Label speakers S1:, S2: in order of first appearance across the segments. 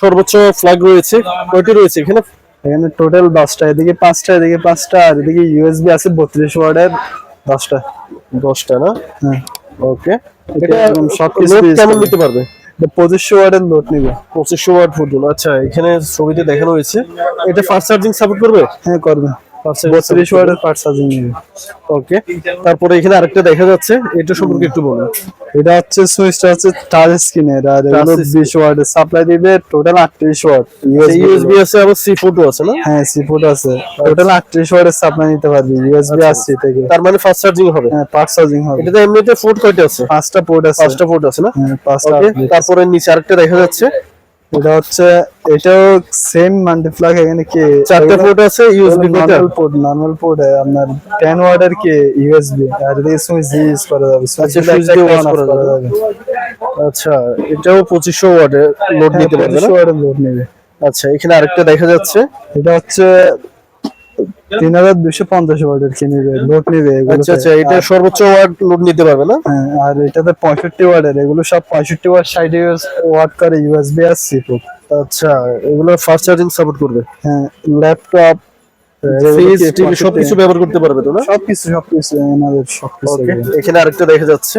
S1: সর্বোচ্চ ফ্ল্যাগ রয়েছে। কয়টি রয়েছে এখানে?
S2: এখানে টোটাল দশটা এদিকে পাঁচটা এদিকে পাঁচটা আর এদিকে ইউএসবি আছে বত্রিশ ওয়ার্ডের দশটা।
S1: দশটা না?
S2: হ্যাঁ।
S1: ওকে
S2: এটা সবকিছু
S1: লোড কেমন নিতে পারবে?
S2: পঁচিশশো ওয়ার্ডের নোট নিবে।
S1: পঁচিশশো ওয়ার্ড পর্যন্ত আচ্ছা এখানে ছবিতে দেখানো হয়েছে। এটা ফাস্ট চার্জিং সাপোর্ট করবে?
S2: হ্যাঁ করবে।
S1: ফাস্ট
S2: বত্রিশ ওয়ার্ডের ফার্স্ট চার্জিং নিবে
S1: ওকে তারপরে এখানে আরেকটা দেখা যাচ্ছে এটা সম্পর্কে একটু বলুন।
S2: এটা হচ্ছে সুইচটা হচ্ছে টাচ স্ক্রিনের আর এগুলো সাপ্লাই দিবে টোটাল ওয়াট ইউএসবি
S1: আছে। আবার সি ফোর্টও আছে না?
S2: হ্যাঁ সি সিপোর্ট আছে। টোটাল আটত্রিশ ওয়ার্ডের সাপ্লাই নিতে পারবি ইউএসবি আর সি থেকে
S1: তার মানে ফাস্ট চার্জিং হবে?
S2: হ্যাঁ পাঁচ চার্জিং হবে।
S1: এটাতে এমনিতে ফোর্ট কয়টা আছে?
S2: পাঁচটা পোর্ট আছে।
S1: পাঁচটা ফোর্ট আছে না?
S2: হ্যাঁ পাঁচটা।
S1: তারপরে নিচে আরেকটা দেখা যাচ্ছে।
S2: এটা হচ্ছে এটাও সেম মাল্টিপ্লাগ এখানে কি
S1: চারটে পোর্ট আছে USB
S2: normal port normal port আপনার 10 ওয়াটের কি ইউএসবি আর সুইচ জি ইউজ করা যাবে
S1: আচ্ছা, দিয়ে করা যাবে। আচ্ছা এটাও পঁচিশশো ওয়াট লোড নিতে পারবে না?
S2: 2500 ওয়াট লোড নেবে।
S1: আচ্ছা এখানে আরেকটা দেখা যাচ্ছে।
S2: এটা হচ্ছে তিন হাজার দুশো পঞ্চাশ ওয়াটের কি নিবে লোড নিবে
S1: আচ্ছা আচ্ছা এটা সর্বোচ্চ ওয়াট লোড নিতে পারবে না?
S2: হ্যাঁ আর এটাতে পঁয়ষট্টি ওয়াটের এগুলো সব পঁয়ষট্টি ওয়াট ষাট ওয়াট করে ইউএসবি আর সিপোর্ট
S1: আচ্ছা এগুলো ফাস্ট চার্জিং সাপোর্ট করবে?
S2: হ্যাঁ ল্যাপটপ
S1: ফ্রিজ টিভি সবকিছু ব্যবহার করতে পারবে তো না?
S2: সবকিছু সবকিছু এনাদের সবকিছু
S1: এখানে আরেকটা দেখা যাচ্ছে।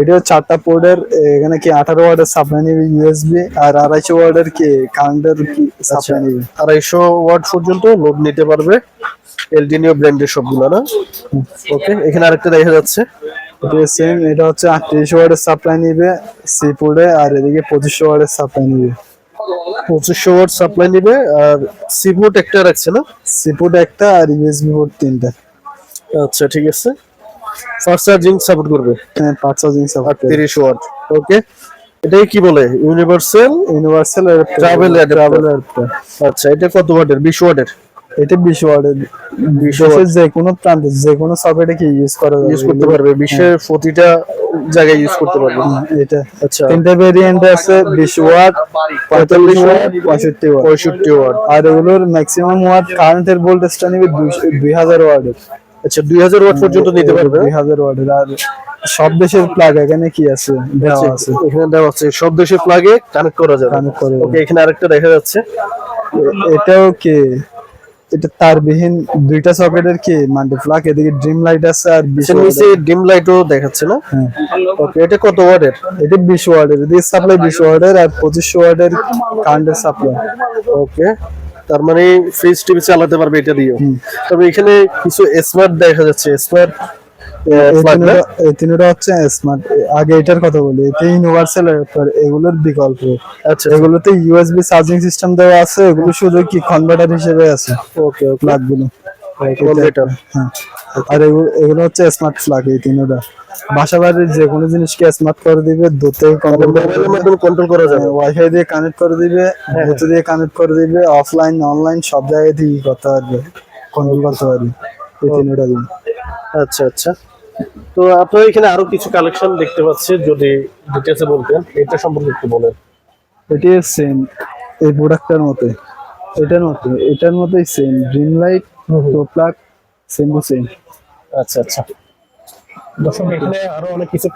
S2: এটা হচ্ছে চারটা পোর্টের এখানে কি আঠারো ওয়ার্ডের সাপ্লাই নিবে ইউএসবি আর আড়াইশো ওয়ার্ডের কি কারেন্টের কি সাপ্লাই নিবে?
S1: আড়াইশো ওয়ার্ড পর্যন্ত লোড নিতে পারবে এলডিনিও ব্র্যান্ডের সবগুলো না? ওকে এখানে আরেকটা দেখা যাচ্ছে।
S2: সেম এটা হচ্ছে আটত্রিশ ওয়ার্ডের সাপ্লাই নিবে সি পোর্টে আর এদিকে পঁচিশশো ওয়ার্ডের সাপ্লাই নিবে।
S1: পঁচিশশো ওয়াট সাপ্লাই নিবে আর সি সিবোর্ড একটা রাখছে না?
S2: সি পোর্ট একটা আর ইউএসবি পোর্ট তিনটা।
S1: আচ্ছা ঠিক আছে। ফাস্ট চার্জিং সাপোর্ট করবে।
S2: হ্যাঁ পাঁচ চার্জিং সাপোর্ট
S1: তিরিশ ওয়াট। ওকে এটাই কি বলে? Universal
S2: universal. ট্রাভেল অ্যাডাপ্টার
S1: আচ্ছা এটা কত ওয়াটের? বিশ ওয়াটের?
S2: এটা বিশ ওয়ার্ডের বিশের যে কোনো প্রান্তে যে কোনো সকেটে কি ইউজ করা
S1: ইউজ করতে পারবে। বিশ্বের প্রতিটা জায়গায় ইউজ করতে পারবে।
S2: হ্যাঁ, এটা।
S1: আচ্ছা।
S2: তিনটা ভেরিয়েন্ট আছে বিশ ওয়াট পঁয়তাল্লিশ ওয়াট পঁয়ষট্টি ওয়াট।
S1: পঁয়ষট্টি ওয়াট।
S2: আর এগুলোর ম্যাক্সিমাম ওয়াট কারেন্টের ভোল্টেজটা নিবে দুই হাজার ওয়াটের।
S1: আচ্ছা দুই হাজার ওয়াট পর্যন্ত নিতে পারবে?
S2: দুই হাজার ওয়াটের আর সব দেশের প্লাগ এখানে কি আছে? দেওয়া আছে।
S1: আচ্ছা, এখানে দেওয়া আছে। সব দেশের প্লাগে কানেক্ট করা যাবে।
S2: কানেক্ট করে
S1: ওকে এখানে আরেকটা দেখা যাচ্ছে।
S2: এটাও কি? এটা তারবিহীন দুইটা সকেটের কি? মাল্টি প্লাগ এদিকে ড্রিম লাইট আছে আর বিশ
S1: এর নিচে ডিম লাইটও দেখাচ্ছে না?
S2: হ্যাঁ।
S1: ওকে এটা কত ওয়াটের?
S2: এটা বিশ ওয়াটের। এদিকে সাপ্লাই বিশ ওয়াটের আর পঁচিশশো ওয়াটের কারেন্টের সাপ্লাই
S1: ওকে তার মানে ফ্রিজ টিভি চালাতে পারবে এটা দিয়ে তবে এখানে কিছু স্মার্ট দেখা যাচ্ছে স্মার্ট
S2: এই তিনটা হচ্ছে স্মার্ট আগে এটার কথা বলি এটা ইউনিভার্সাল এগুলোর বিকল্প।
S1: আচ্ছা।
S2: এগুলোতে ইউএসবি চার্জিং সিস্টেম দেওয়া আছে এগুলো শুধু কি কনভার্টার হিসেবে আছে
S1: ওকে ওকে
S2: প্লাগগুলো
S1: কনভার্টার
S2: হ্যাঁ। আর এগুলো হচ্ছে স্মার্ট প্লাগ এই তিনটা। বাসা বাড়ির যে কোনো জিনিসকে স্মার্ট করে দিবে দূর থেকে কন্ট্রোল
S1: মোবাইলের মাধ্যমে কন্ট্রোল করা যাবে।
S2: ওয়াইফাই দিয়ে কানেক্ট করে দিবে ব্লুটুথ দিয়ে কানেক্ট করে দিবে অফলাইন অনলাইন সব জায়গায় দিয়ে করতে পারবে কন্ট্রোল করতে পারবে এই তিনটা দিয়ে।
S1: আচ্ছা আচ্ছা। তো আপনার এখানে আরও কিছু কালেকশন দেখতে পাচ্ছি যদি ডিটেলসে বলতেন এটা সম্পর্কে একটু বলেন।
S2: এটি সেম এই প্রোডাক্টটার মতো এটার মতো এটার মতোই সেম ড্রিম লাইট তো প্লাগ সেম টু সেম
S1: আচ্ছা আচ্ছা। দর্শক, এখানে আরও অনেক কিছু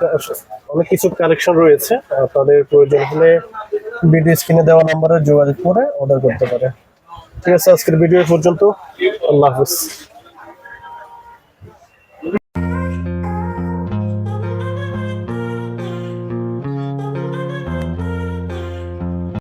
S1: অনেক কিছু কালেকশন রয়েছে। আপনাদের প্রয়োজন হলে ভিডিও স্ক্রিনে দেওয়া নাম্বারে যোগাযোগ করে অর্ডার করতে পারে। ঠিক আছে, আজকের ভিডিও পর্যন্ত। আল্লাহ হাফিজ।